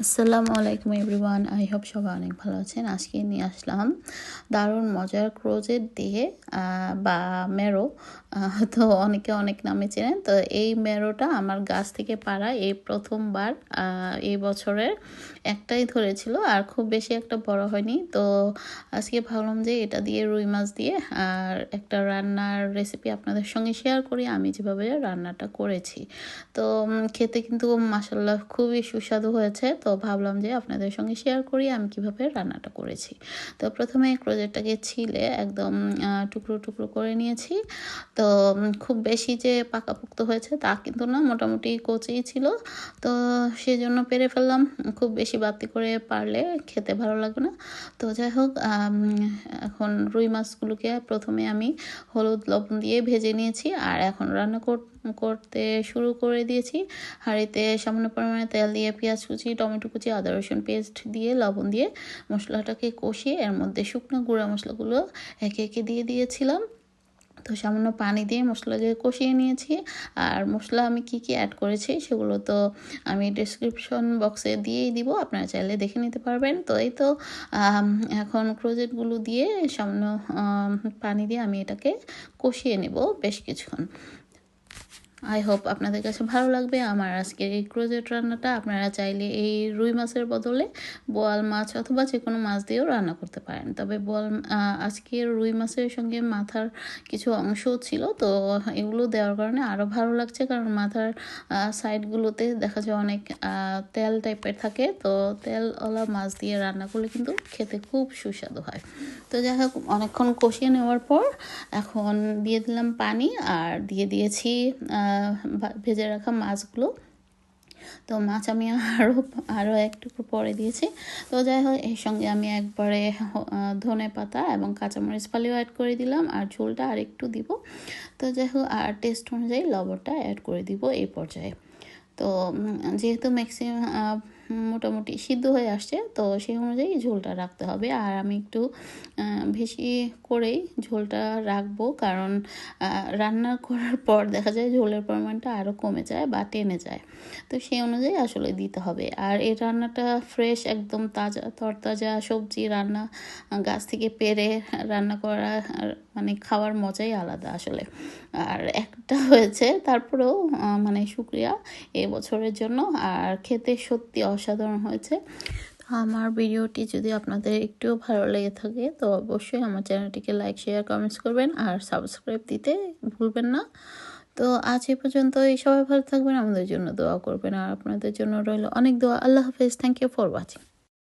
আসসালামু আলাইকুম everyone, I hope সবাই অনেক ভালো আছেন। আজকে নিয়ে আসলাম দারুণ মজার ক্রোজেট দিয়ে বা মেরো। তো অনেকে অনেক নামে চেনেন। তো এই মেরোটা আমার গাছ থেকে পাড়া এই প্রথমবার এই বছরের একটাই ধরেছিল, আর খুব বেশি একটা বড় হয়নি। তো আজকে ভাবলাম যে এটা দিয়ে রুই মাছ দিয়ে, আর একটা রান্নার রেসিপি আপনাদের সঙ্গে শেয়ার করি। আমি যেভাবে রান্নাটা করেছি। তো খেতে কিন্তু মাসাল্লাহ খুবই সুস্বাদু হয়েছে। তো ভাবলাম যে আপনাদের সঙ্গে শেয়ার করি, আমি কীভাবে রান্নাটা করেছি। তো প্রথমে ক্রোজেটটাকে ছিলে একদম টুকরো টুকরো করে নিয়েছি। তো খুব বেশি যে পাকাপোক্ত হয়েছে তা কিন্তু না, মোটামুটি কচি ছিল। তো সেই জন্য পেরে ফেললাম। খুব বেশি বাতি করে পারলে খেতে ভালো লাগবে না। তো যাই হোক এখন রুই মাছগুলোকে প্রথমে আমি হলুদ লবণ দিয়ে ভেজে নিয়েছি। আর এখন রান্না কর- করতে শুরু করে দিয়েছি। হাঁড়িতে সামান্য পরিমাণে তেল দিয়ে, পেঁয়াজ কুচি, টমেটো কুচি, আদা, রসুন পেস্ট দিয়ে, লবণ দিয়ে মশলাটাকে কষিয়ে এর মধ্যে শুকনো গুঁড়া মশলাগুলো একে একে দিয়ে দিয়েছিলাম। তো সামান্য পানি দিয়ে মশলাকে কষিয়ে নিয়েছি। আর মশলা আমি কি কি অ্যাড করেছি সেগুলো তো আমি ডিসক্রিপশন বক্সে দিয়েই দিব, আপনারা চাইলে দেখে নিতে পারবেন। তো এই তো এখন ক্রোজেটগুলো দিয়ে সামান্য পানি দিয়ে আমি এটাকে কষিয়ে নেব বেশ কিছুক্ষণ। আই হোপ আপনাদের কাছে ভালো লাগবে। আমার আজকের এই ক্রোজেট রান্নাটা। আপনারা চাইলে এই রুই মাছের বদলে বোয়াল মাছ অথবা যে কোনো মাছ দিয়েও রান্না করতে পারেন। তবে বোয়াল আজকের রুই মাছের সঙ্গে মাথার কিছু অংশ ছিল, তো এগুলো দেওয়ার কারণে আরও ভালো লাগছে। কারণ মাথার সাইডগুলোতে দেখা যায় অনেক তেল টাইপের থাকে, তো তেলওয়ালা মাছ দিয়ে রান্না করলে কিন্তু খেতে খুব সুস্বাদু হয়। তো যাই হোক, অনেকক্ষণ কষিয়ে নেওয়ার পর এখন দিয়ে দিলাম পানি, আর দিয়ে দিয়েছি ভেজে রাখা মাছগুলো। তো মাছ আমি আরও আরও একটুকু পরে দিয়েছি। তো যাই হোক, এর সঙ্গে আমি একবারে ধনে পাতা এবং কাঁচামরিচ পালিও অ্যাড করে দিলাম। আর ঝোলটা আর একটু দিব। তো যাই হোক, আর টেস্ট অনুযায়ী লবণটা অ্যাড করে দিব এই পর্যায়ে। তো যেহেতু ম্যাক্সিমাম মোটামুটি সিদ্ধ হয়ে আসছে, তো সেই অনুযায়ী ঝোলটা রাখতে হবে। আর আমি একটু বেশি করেই ঝোলটা রাখব, কারণ রান্না করার পর দেখা যায় ঝোলের পরিমাণটা আরও কমে যায় বা টেনে যায়। তো সেই অনুযায়ী আসলে দিতে হবে। আর এই রান্নাটা ফ্রেশ একদম তাজা, তরতাজা সবজি রান্না গাছ থেকে পেরে রান্না করা মানে খাওয়ার মজাই আলাদা আসলে। আর একটা হয়েছে। তারপরেও মানে শুক্রিয়া এ বছরের জন্য। আর খেতে সত্যি অসাধারণ হয়েছে। আমার ভিডিওটি যদি আপনাদের একটুও ভালো লেগে থাকে, তো অবশ্যই আমার চ্যানেলটিকে লাইক, শেয়ার, কমেন্টস করবেন। আর সাবস্ক্রাইব দিতে ভুলবেন না। তো আজ এ পর্যন্ত এই সবাই ভালো থাকবেন। আমাদের জন্য দোয়া করবেন। আর আপনাদের জন্য রইল অনেক দোয়া। আল্লাহ হাফেজ। Thank you for watching